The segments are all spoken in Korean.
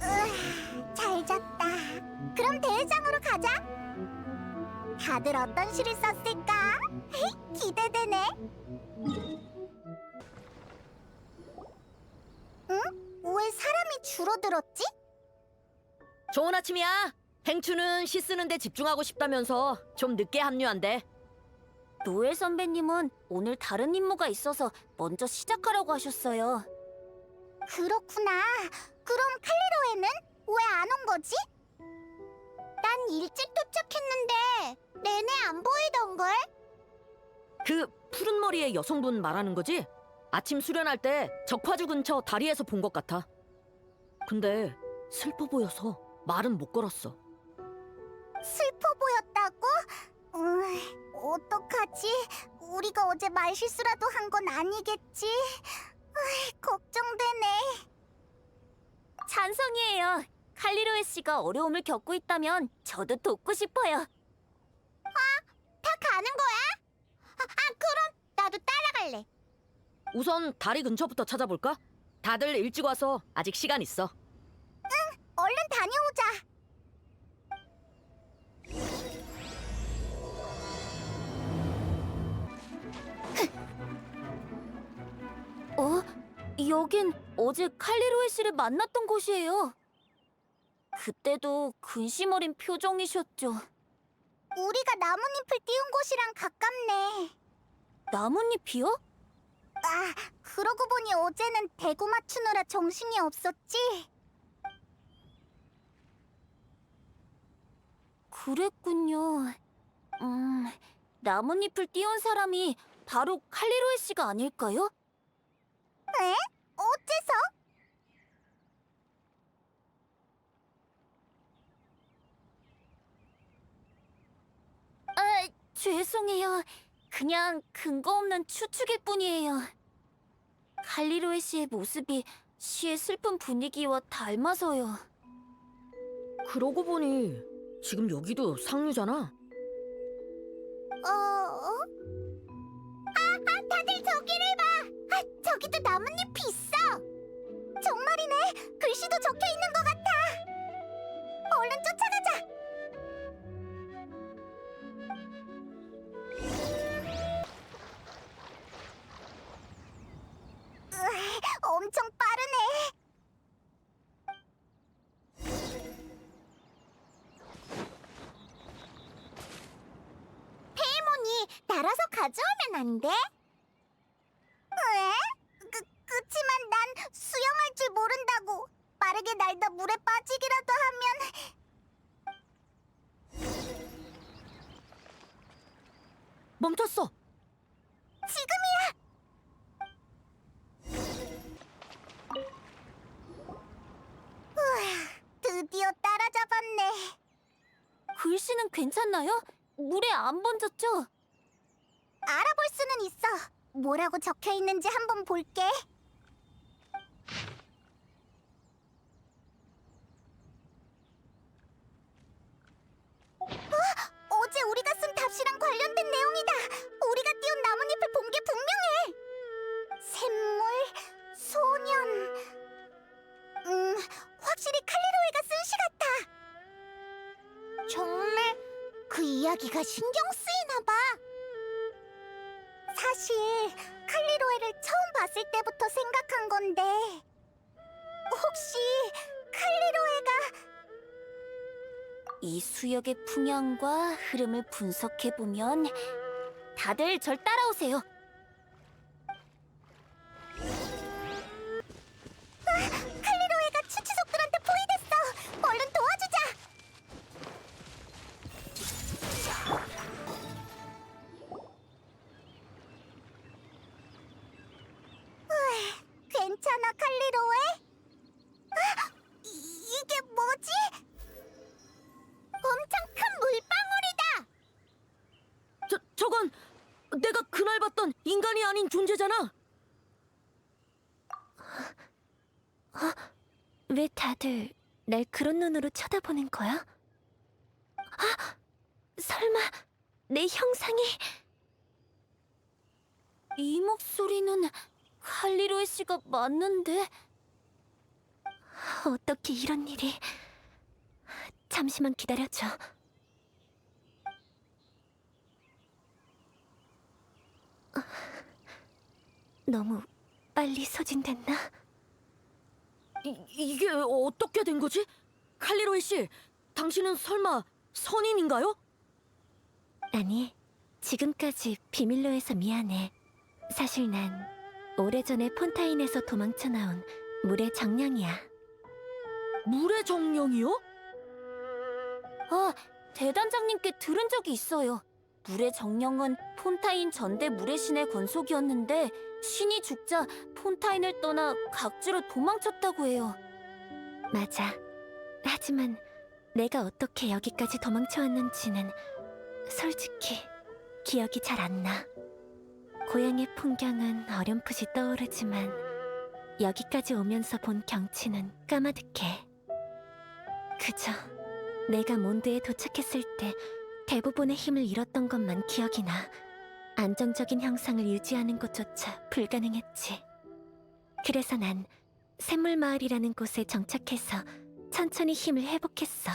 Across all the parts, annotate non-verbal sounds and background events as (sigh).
으아, 잘 잤다. 그럼 대회장으로 가자. 다들 어떤 시를 썼을까? 기대되네. 응? 왜 사람이 줄어들었지? 좋은 아침이야. 행추는 시 쓰는데 집중하고 싶다면서 좀 늦게 합류한대. 노엘 선배님은 오늘 다른 임무가 있어서 먼저 시작하라고 하셨어요. 그렇구나. 그럼 칼리로에는 왜 안 온 거지? 난 일찍 도착했는데 내내 안 보이던걸? 그 푸른 머리의 여성분 말하는 거지? 아침 수련할 때 적화주 근처 다리에서 본 것 같아. 근데 슬퍼 보여서 말은 못 걸었어. 슬퍼 보였다고? 음, 어떡하지? 우리가 어제 말실수라도 한 건 아니겠지? 으이, 걱정되네. 찬성이에요. 칼리로에 씨가 어려움을 겪고 있다면 저도 돕고 싶어요. 다 가는 거야? 아, 아, 그럼 나도 따라갈래. 우선 다리 근처부터 찾아볼까? 다들 일찍 와서 아직 시간 있어. 얼른 다녀오자. 여긴 어제 칼리로에 씨를 만났던 곳이에요. 그때도 근심 어린 표정이셨죠. 우리가 나뭇잎을 띄운 곳이랑 가깝네. 나뭇잎이요? 아, 그러고 보니 어제는 대구 맞추느라 정신이 없었지? 그랬군요. 음, 나뭇잎을 띄운 사람이 바로 칼리로에 씨가 아닐까요? 에? 어째서? 아, 죄송해요. 그냥 근거 없는 추측일 뿐이에요. 칼리로에 씨의 모습이 시의 슬픈 분위기와 닮아서요. 그러고 보니 지금 여기도 상류잖아. 어? 어? 아, 아, 다들 저기를 봐! 아, 저기도 나뭇잎이 있어! 정말이네! 글씨도 적혀 있는 것 같아! 얼른 쫓아가자! 으아, 엄청 빠르네! 페이몬이 날아서 가져오면 안 돼? 왜? 그, 그치만 난 수영할 줄 모른다고 빠르게 날다 물에 빠지기라도 하면 멈췄어. 지금이야! 우와, 드디어 따라잡았네 글씨는 괜찮나요? 물에 안 번졌죠? 알아볼 수는 있어 뭐라고 적혀 있는지 한번 볼게 어? 어제 우리가 쓴 답시랑 관련된 내용이다. 우리가 띄운 나뭇잎을 본 게 분명해. 샘물, 소년. 음, 확실히 칼리로이가 쓴 시 같아. 정말 그 이야기가 신경 이 수역의 풍향과 흐름을 분석해 보면 다들 절 따라오세요. 인간이 아닌 존재잖아. 왜 다들 날 그런 눈으로 쳐다보는 거야? 아, 설마 내 형상이 이 목소리는 칼리로에 씨가 맞는데 어떻게 이런 일이... 잠시만 기다려줘. 너무 빨리 소진됐나? 이, 이게 어떻게 된 거지? 칼리로이 씨, 당신은 설마 선인인가요? 아니, 지금까지 비밀로 해서 미안해. 사실 난 오래전에 폰타인에서 도망쳐 나온 물의 정령이야. 물의 정령이요? 아, 대단장님께 들은 적이 있어요. 물의 정령은 폰타인 전대 물의 신의 권속이었는데 신이 죽자 폰타인을 떠나 각지로 도망쳤다고 해요. 맞아. 하지만 내가 어떻게 여기까지 도망쳐 왔는지는 솔직히 기억이 잘 안 나. 고향의 풍경은 어렴풋이 떠오르지만 여기까지 오면서 본 경치는 까마득해. 그저 내가 몬드에 도착했을 때 대부분의 힘을 잃었던 것만 기억이 나. 안정적인 형상을 유지하는 것조차 불가능했지. 그래서 난 샘물마을이라는 곳에 정착해서 천천히 힘을 회복했어.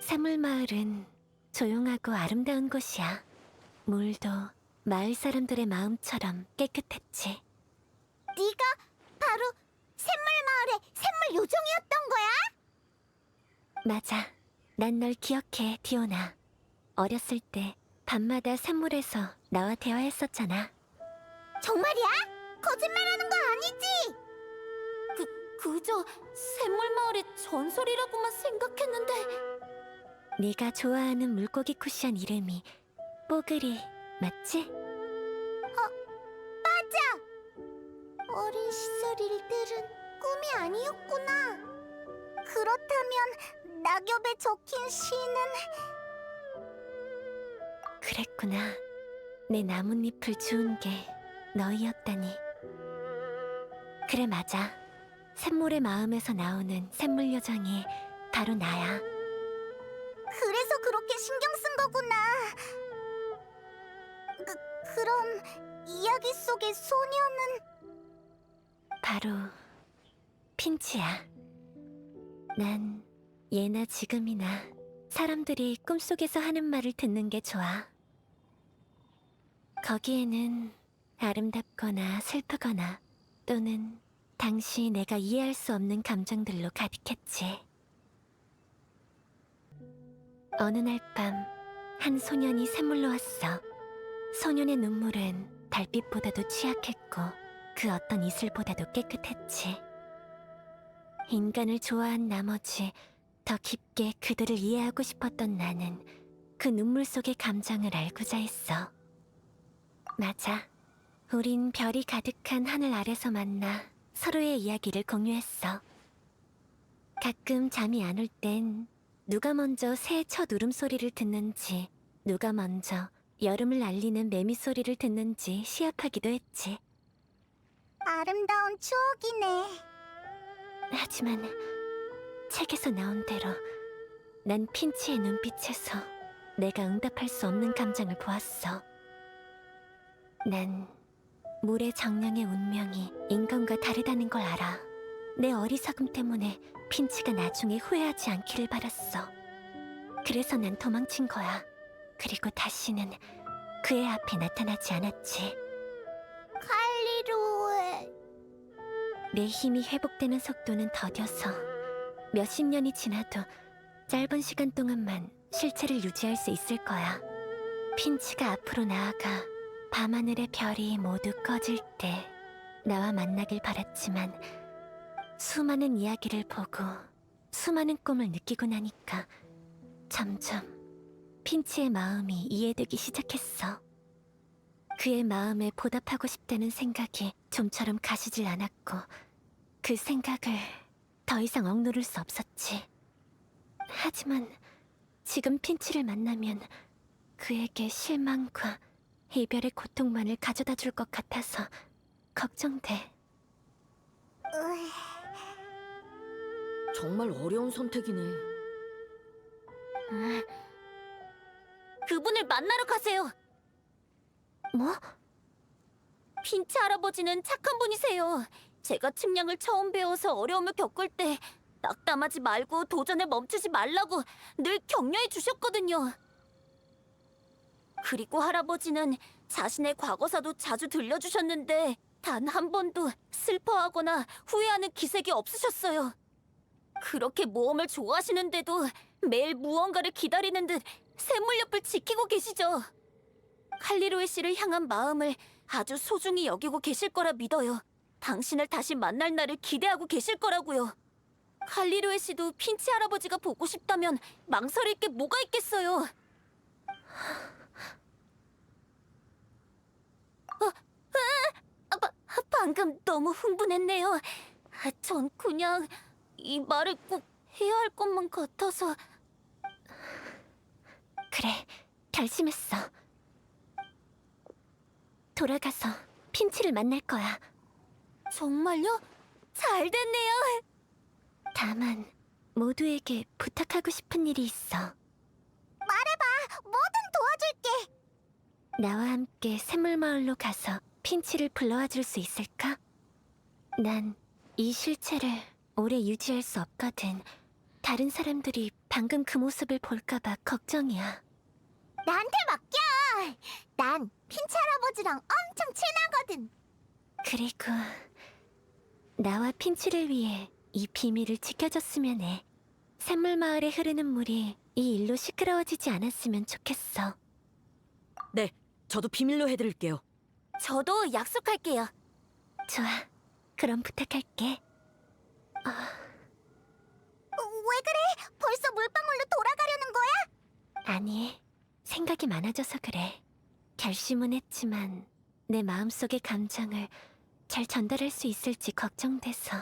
샘물마을은 조용하고 아름다운 곳이야. 물도 마을 사람들의 마음처럼 깨끗했지. 네가 바로 샘물마을의 샘물 요정이었던 거야? 맞아. 난 널 기억해, 디오나. 어렸을 때 밤마다 샘물에서 나와 대화했었잖아. 정말이야? 거짓말하는 거 아니지? 그, 그저 샘물마을의 전설이라고만 생각했는데. 네가 좋아하는 물고기 쿠션 이름이 뽀글이 맞지? 맞아. 어린 시절 일들은 꿈이 아니었구나. 그렇다면 낙엽에 적힌 시는 그랬구나. 내 나뭇잎을 주운 게 너희였다니. 그래 맞아. 샘물의 마음에서 나오는 샘물 요정이 바로 나야. 그래서 그렇게 신경 쓴 거구나. 그, 그럼 이야기 속의 소녀는 바로 핀치야. 난 예나 지금이나 사람들이 꿈속에서 하는 말을 듣는 게 좋아. 거기에는 아름답거나 슬프거나 또는 당시 내가 이해할 수 없는 감정들로 가득했지. 어느 날 밤 한 소년이 샘물로 왔어. 소년의 눈물은 달빛보다도 취약했고 그 어떤 이슬보다도 깨끗했지. 인간을 좋아한 나머지 더 깊게 그들을 이해하고 싶었던 나는 그 눈물 속의 감정을 알고자 했어. 맞아. 우린 별이 가득한 하늘 아래서 만나 서로의 이야기를 공유했어. 가끔 잠이 안 올 땐 누가 먼저 새의 첫 울음소리를 듣는지, 누가 먼저 여름을 알리는 매미 소리를 듣는지 시합하기도 했지. 아름다운 추억이네. 하지만 책에서 나온 대로 난 핀치의 눈빛에서 내가 응답할 수 없는 감정을 보았어. 난 물의 정령의 운명이 인간과 다르다는 걸 알아. 내 어리석음 때문에 핀치가 나중에 후회하지 않기를 바랐어. 그래서 난 도망친 거야. 그리고 다시는 그의 앞에 나타나지 않았지. 내 힘이 회복되는 속도는 더뎌서 몇십 년이 지나도 짧은 시간 동안만 실체를 유지할 수 있을 거야. 핀치가 앞으로 나아가 밤하늘의 별이 모두 꺼질 때 나와 만나길 바랐지만 수많은 이야기를 보고 수많은 꿈을 느끼고 나니까 점점 핀치의 마음이 이해되기 시작했어. 그의 마음에 보답하고 싶다는 생각이 좀처럼 가시질 않았고 그 생각을 더 이상 억누를 수 없었지. 하지만 지금 핀치를 만나면 그에게 실망과 이별의 고통만을 가져다 줄 것 같아서 걱정돼. 으, 정말 어려운 선택이네. 그분을 만나러 가세요. 뭐? 핀치 할아버지는 착한 분이세요. 제가 측량을 처음 배워서 어려움을 겪을 때 낙담하지 말고 도전을 멈추지 말라고 늘 격려해 주셨거든요. 그리고 할아버지는 자신의 과거사도 자주 들려주셨는데 단 한 번도 슬퍼하거나 후회하는 기색이 없으셨어요. 그렇게 모험을 좋아하시는데도 매일 무언가를 기다리는 듯 샘물 옆을 지키고 계시죠. 칼리로에 씨를 향한 마음을 아주 소중히 여기고 계실 거라 믿어요. 당신을 다시 만날 날을 기대하고 계실 거라고요. 칼리로에 씨도 핀치 할아버지가 보고 싶다면 망설일 게 뭐가 있겠어요. 어, 아, 바- 방금 너무 흥분했네요. 아, 전 그냥 이 말을 꼭 해야 할 것만 같아서 그래, 결심했어. 돌아가서 핀치를 만날 거야. 정말요? 잘 됐네요. 다만 모두에게 부탁하고 싶은 일이 있어. 말해봐. 뭐든 도와줄게. 나와 함께 샘물마을로 가서 핀치를 불러와 줄 수 있을까? 난 이 실체를 오래 유지할 수 없거든. 다른 사람들이 방금 그 모습을 볼까봐 걱정이야. 나한테 맡겨. 난 핀치 할아버지랑 엄청 친하거든. 그리고 나와 핀치를 위해 이 비밀을 지켜줬으면 해. 샘물마을에 흐르는 물이 이 일로 시끄러워지지 않았으면 좋겠어. 네, 저도 비밀로 해드릴게요. 저도 약속할게요. 좋아, 그럼 부탁할게. 어, 왜 그래? 벌써 물방울로 돌아가려는 거야? 아니, 생각이 많아져서 그래. 결심은 했지만 내 마음속의 감정을 잘 전달할 수 있을지 걱정돼서.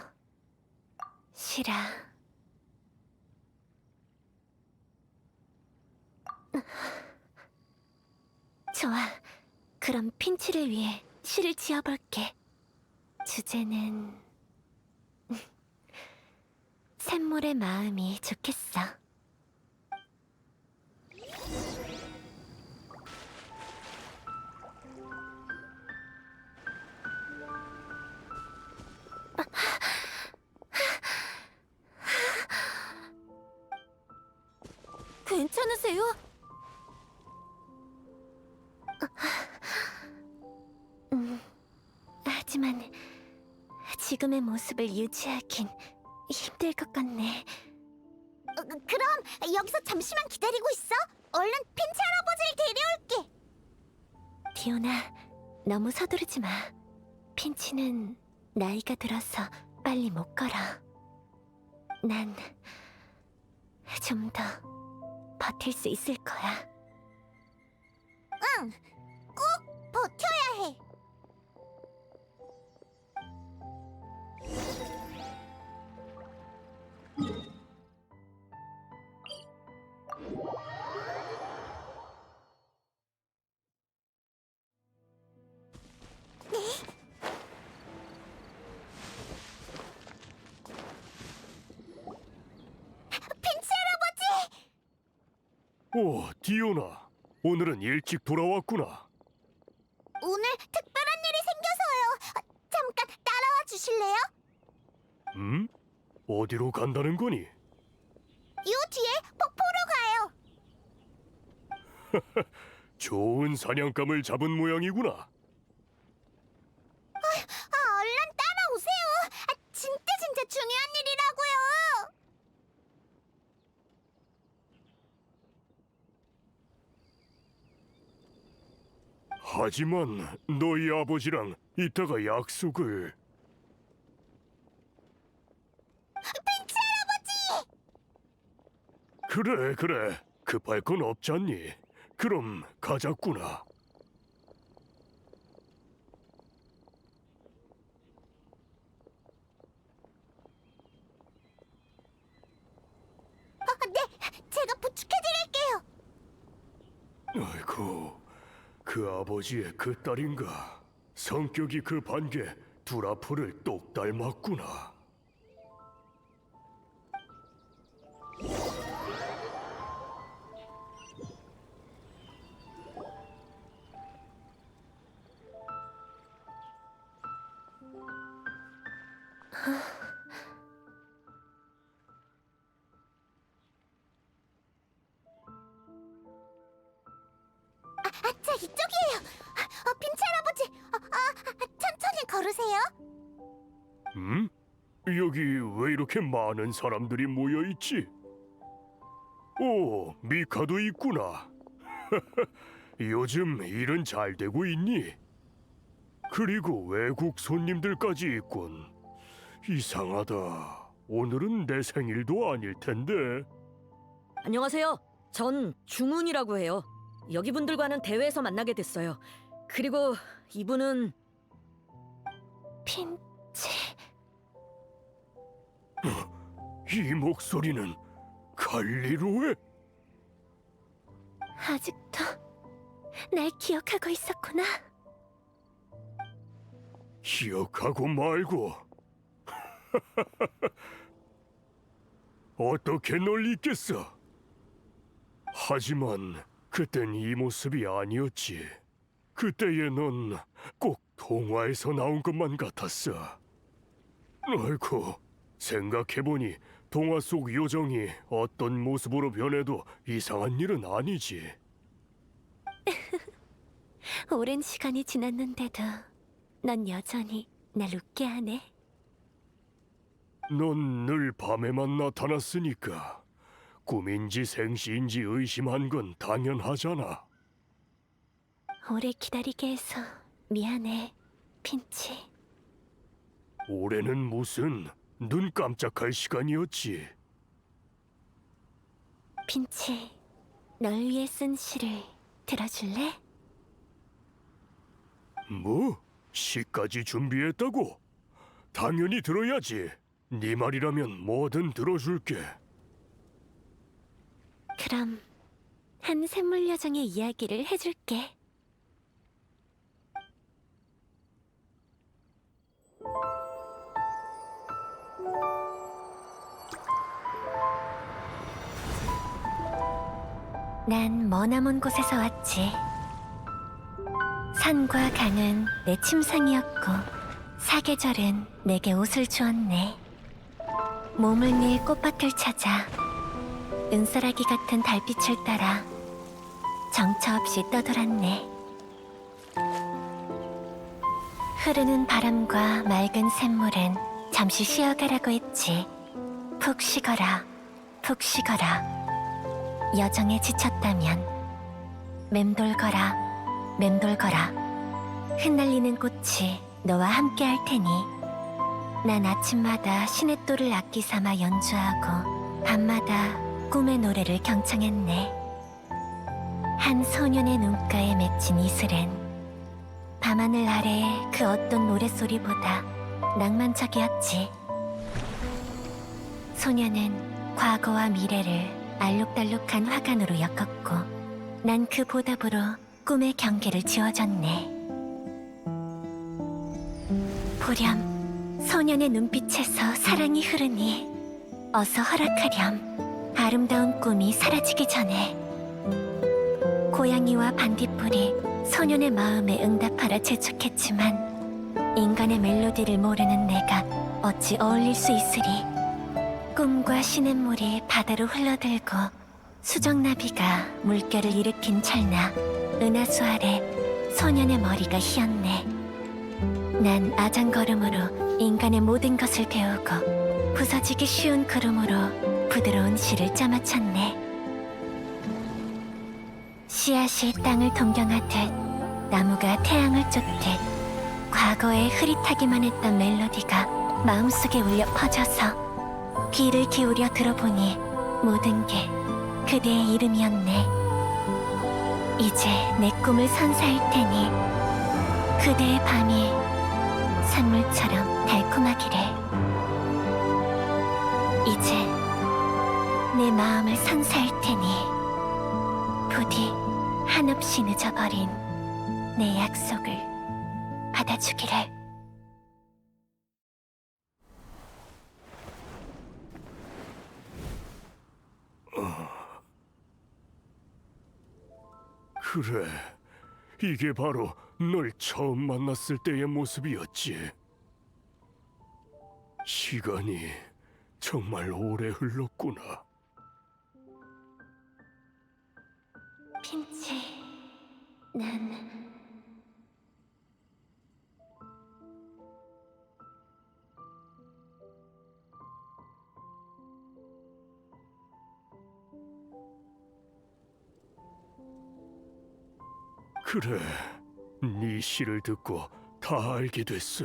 싫어. 좋아. 그럼 핀치를 위해 시를 지어볼게. 주제는 (laughs) 샘물의 마음이 좋겠어. 괜찮으세요? 음, 하지만 지금의 모습을 유지하긴 힘들 것 같네. 어, 그럼 여기서 잠시만 기다리고 있어. 얼른 핀치 할아버지를 데려올게. 디오나, 너무 서두르지 마. 핀치는 나이가 들어서 빨리 못 걸어. 난 좀 더 버틸 수 있을 거야. 응, 꼭 버텨야 해. 오, 디오나. 오늘은 일찍 돌아왔구나. 오늘 특별한 일이 생겨서요. 아, 잠깐 따라와 주실래요? 음? 어디로 간다는 거니? 요 뒤에 폭포로 가요. (laughs) 좋은 사냥감을 잡은 모양이구나. 아, 얼른 따라오세요. 아, 진짜 진짜 중요한 일이라고요. 하지만 너희 아버지랑 이따가 약속을... 핀치 할아버지! 그래, 그래. 급할 건 없잖니. 그럼 가자꾸나. 아, 네, 제가 부축해드릴게요. 아이고, 그 아버지의 그 딸인가. 성격이 그 반게 두라프를 똑 닮았구나. 이렇게 많은 사람들이 모여 있지? 오, 미카도 있구나. (laughs) 요즘 일은 잘 되고 있니? 그리고 외국 손님들까지 있군. 이상하다. 오늘은 내 생일도 아닐 텐데. 안녕하세요. 전 중훈이라고 해요. 여기 분들과는 대회에서 만나게 됐어요. 그리고 이분은 핀치. 이 목소리는 갈리로의 아직도 날 기억하고 있었구나. 기억하고 말고 (laughs) 어떻게 널 잊겠어? 하지만 그땐 이 모습이 아니었지. 그때의 넌 꼭 동화에서 나온 것만 같았어. 아이고, 생각해보니 동화 속 요정이 어떤 모습으로 변해도 이상한 일은 아니지. (laughs) 오랜 시간이 지났는데도 넌 여전히 날 웃게 하네. 넌 늘 밤에만 나타났으니까 꿈인지 생시인지 의심한 건 당연하잖아. 오래 기다리게 해서 미안해, 핀치. 올해는 무슨 눈 깜짝할 시간이었지. 핀치, 널 위해 쓴 시를 들어줄래? 뭐? 시까지 준비했다고? 당연히 들어야지. 네 말이라면 뭐든 들어줄게. 그럼 한 샘물 여정의 이야기를 해줄게. 난 머나먼 곳에서 왔지. 산과 강은 내 침상이었고 사계절은 내게 옷을 주었네. 몸을 닐 꽃밭을 찾아 은사라기 같은 달빛을 따라 정처 없이 떠돌았네. 흐르는 바람과 맑은 샘물은 잠시 쉬어가라고 했지. 푹 쉬거라, 푹 쉬거라. 여정에 지쳤다면 맴돌거라, 맴돌거라. 흩날리는 꽃이 너와 함께 할 테니 난 아침마다 시냇돌을 악기 삼아 연주하고 밤마다 꿈의 노래를 경청했네. 한 소년의 눈가에 맺힌 이슬은 밤하늘 아래의 그 어떤 노랫소리보다 낭만적이었지. 소년은 과거와 미래를 알록달록한 화관으로 엮었고 난 그 보답으로 꿈의 경계를 지어줬네. 보렴, 소년의 눈빛에서 사랑이 흐르니 어서 허락하렴. 아름다운 꿈이 사라지기 전에 고양이와 반딧불이 소년의 마음에 응답하라 재촉했지만 인간의 멜로디를 모르는 내가 어찌 어울릴 수 있으리 꿈과 시냇물이 바다로 흘러들고 수정나비가 물결을 일으킨 찰나 은하수 아래 소년의 머리가 휘었네. 난 아장걸음으로 인간의 모든 것을 배우고 부서지기 쉬운 걸음으로 부드러운 시를 짜맞췄네. 씨앗이 땅을 동경하듯 나무가 태양을 쫓듯 과거에 흐릿하기만 했던 멜로디가 마음속에 울려 퍼져서 귀를 기울여 들어보니 모든 게 그대의 이름이었네. 이제 내 꿈을 선사할 테니 그대의 밤이 산물처럼 달콤하기를. 이제 내 마음을 선사할 테니 부디 한없이 늦어버린 내 약속을 받아주기를. 그래, 이게 바로 널 처음 만났을 때의 모습이었지. 시간이 정말 오래 흘렀구나. 핀치, 난 그래, 네 시를 듣고 다 알게 됐어.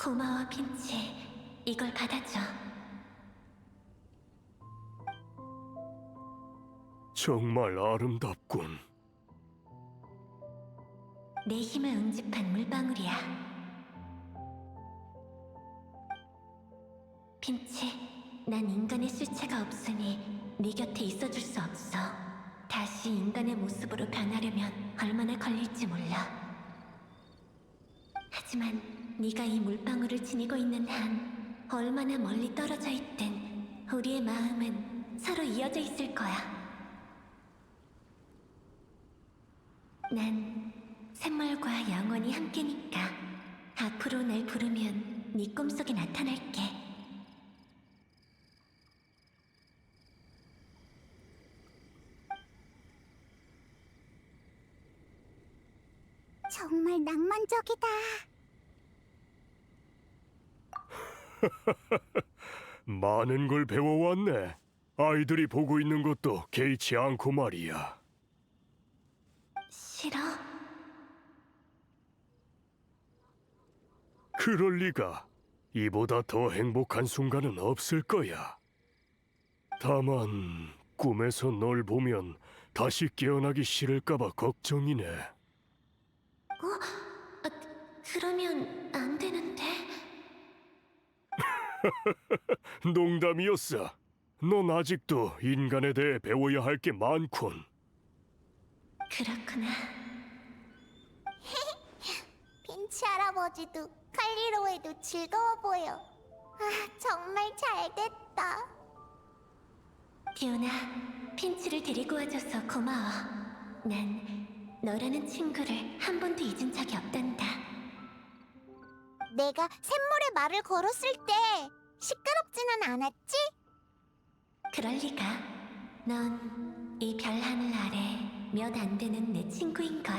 고마워 핀치. 이걸 받아줘. 정말 아름답군. 내 힘을 응집한 물방울이야. 핀치, 난 인간의 실체가 없으니 네 곁에 있어줄 수 없어. 다시 인간의 모습으로 변하려면 얼마나 걸릴지 몰라. 하지만 네가 이 물방울을 지니고 있는 한 얼마나 멀리 떨어져 있든 우리의 마음은 서로 이어져 있을 거야. 난 샘물과 영원히 함께니까 앞으로 날 부르면 네 꿈속에 나타날게. 정말 낭만적이다. (laughs) 많은 걸 배워왔네. 아이들이 보고 있는 것도 개의치 않고 말이야. 싫어? 그럴 리가. 이보다 더 행복한 순간은 없을 거야. 다만 꿈에서 널 보면 다시 깨어나기 싫을까봐 걱정이네. 아, 그러면 안 되는데. (laughs) 농담이었어. 넌 아직도 인간에 대해 배워야 할 게 많군. 그렇구나. (laughs) 핀치 할아버지도 칼리로에도 즐거워 보여. 아, 정말 잘 됐다. 디오나, 핀치를 데리고 와줘서 고마워. 난 너라는 친구를 한 번도 잊은 적이 없단다. 내가 샘물에 말을 걸었을 때 시끄럽지는 않았지? 그럴 리가. 넌 이 별 하늘 아래 몇 안 되는 내 친구인 걸.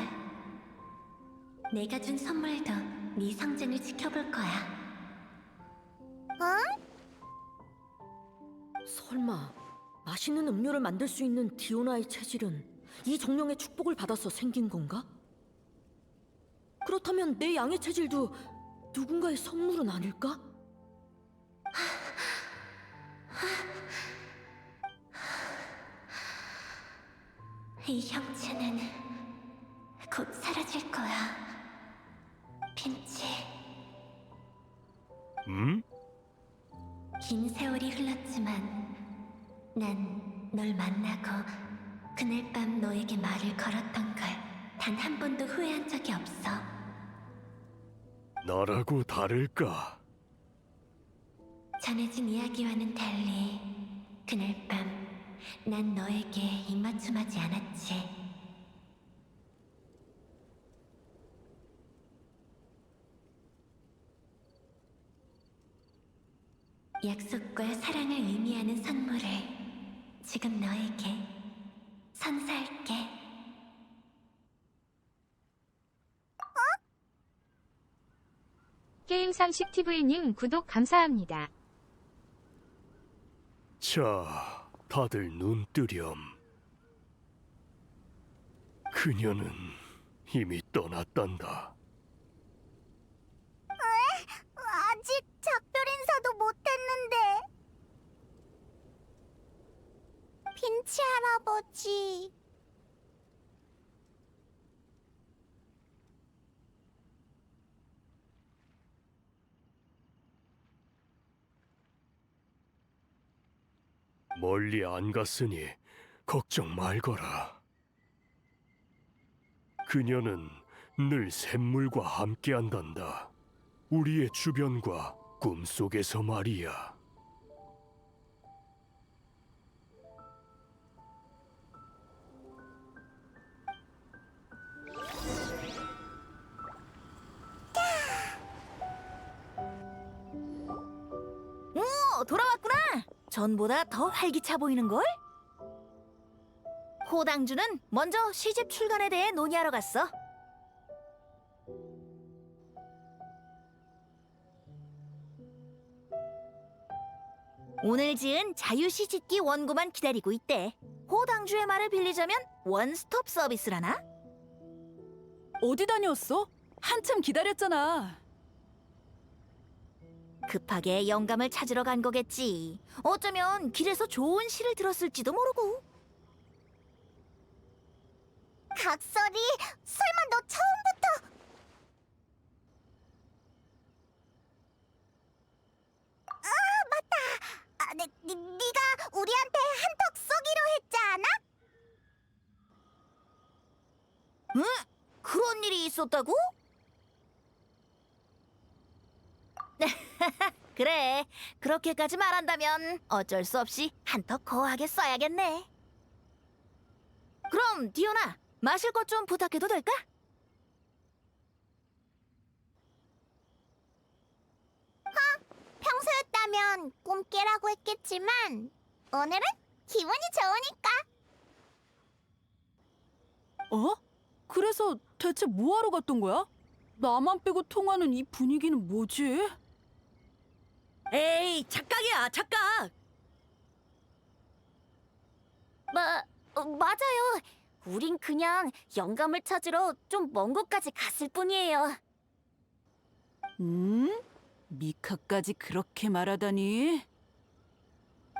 내가 준 선물도 네 성장을 지켜볼 거야. 어? 설마 맛있는 음료를 만들 수 있는 디오나의 체질은 이 정령의 축복을 받아서 생긴 건가? 그렇다면 내 양의 체질도 누군가의 선물은 아닐까? 이 형체는 곧 사라질 거야. 핀치, 음? 긴 세월이 흘렀지만 난 널 만나고 그날 밤 너에게 말을 걸었던 걸 단 한 번도 후회한 적이 없어. 나라고 다를까? 전해진 이야기와는 달리 그날 밤 난 너에게 입맞춤하지 않았지. 약속과 사랑을 의미하는 선물을 지금 너에게 선사할게. 게임 상식 TV님 구독 감사합니다. 자, 다들 눈 뜨렴. 그녀는 이미 떠났단다. 아직 작별 인사도 못했는데. 핀치 할아버지. 멀리 안 갔으니 걱정 말거라. 그녀는 늘 샘물과 함께한단다. 우리의 주변과 꿈속에서 말이야. 돌아왔구나. 전보다 더 활기차 보이는 걸? 호당주는 먼저 시집 출간에 대해 논의하러 갔어. 오늘 지은 자유시집기 원고만 기다리고 있대. 호당주의 말을 빌리자면 원스톱 서비스라나? 어디 다녀왔어? 한참 기다렸잖아. 급하게 영감을 찾으러 간 거겠지. 어쩌면 길에서 좋은 시를 들었을지도 모르고. 각설이 설마 너 처음부터 아 맞다 아, 네, 네, 네가 우리한테 한턱 쏘기로 했지 않아? 그런 일이 있었다고? 그래, 그렇게까지 말한다면 어쩔 수 없이 한턱 거하게 써야겠네. 그럼 디오나, 마실 것 좀 부탁해도 될까? 평소였다면 꿈깨라고 했겠지만 오늘은 기분이 좋으니까 어? 그래서 대체 뭐하러 갔던 거야? 나만 빼고 통하는 이 분위기는 뭐지? 에이 착각이야 착각. 마, 어, 맞아요. 우린 그냥 영감을 찾으러 좀 먼 곳까지 갔을 뿐이에요. 음? 미카까지 그렇게 말하다니.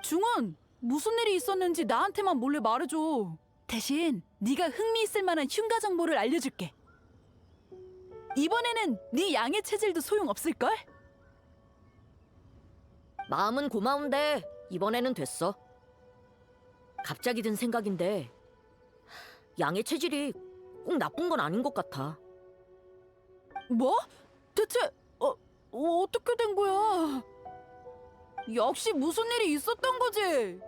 중원, 무슨 일이 있었는지 나한테만 몰래 말해줘. 대신 네가 흥미 있을 만한 흉가 정보를 알려줄게. 이번에는 네 양의 체질도 소용없을걸? 마음은 고마운데 이번에는 됐어. 갑자기 든 생각인데 양의 체질이 꼭 나쁜 건 아닌 것 같아. 뭐? 대체 어, 어, 떻게된 거야? 역시 무슨 일이 있었던 거지?